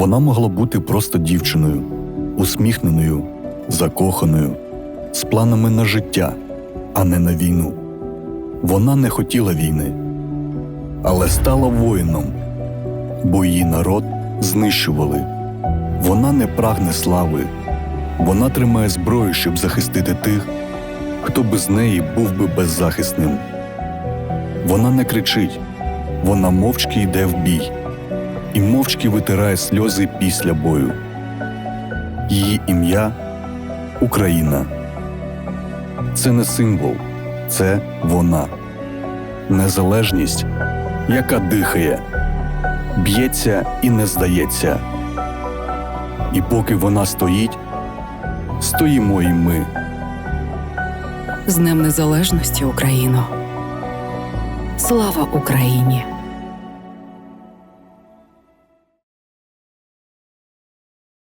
Вона могла бути просто дівчиною, усміхненою, закоханою, з планами на життя, а не на війну. Вона не хотіла війни, але стала воїном, бо її народ знищували. Вона не прагне слави, вона тримає зброю, щоб захистити тих, хто без неї був би беззахисним. Вона не кричить, вона мовчки йде в бій і мовчки витирає сльози після бою. Її ім'я Україна. Це не символ, це вона. Незалежність, яка дихає, б'ється і не здається. І поки вона стоїть, стоїмо і ми. З Днем Незалежності Україно. Слава Україні!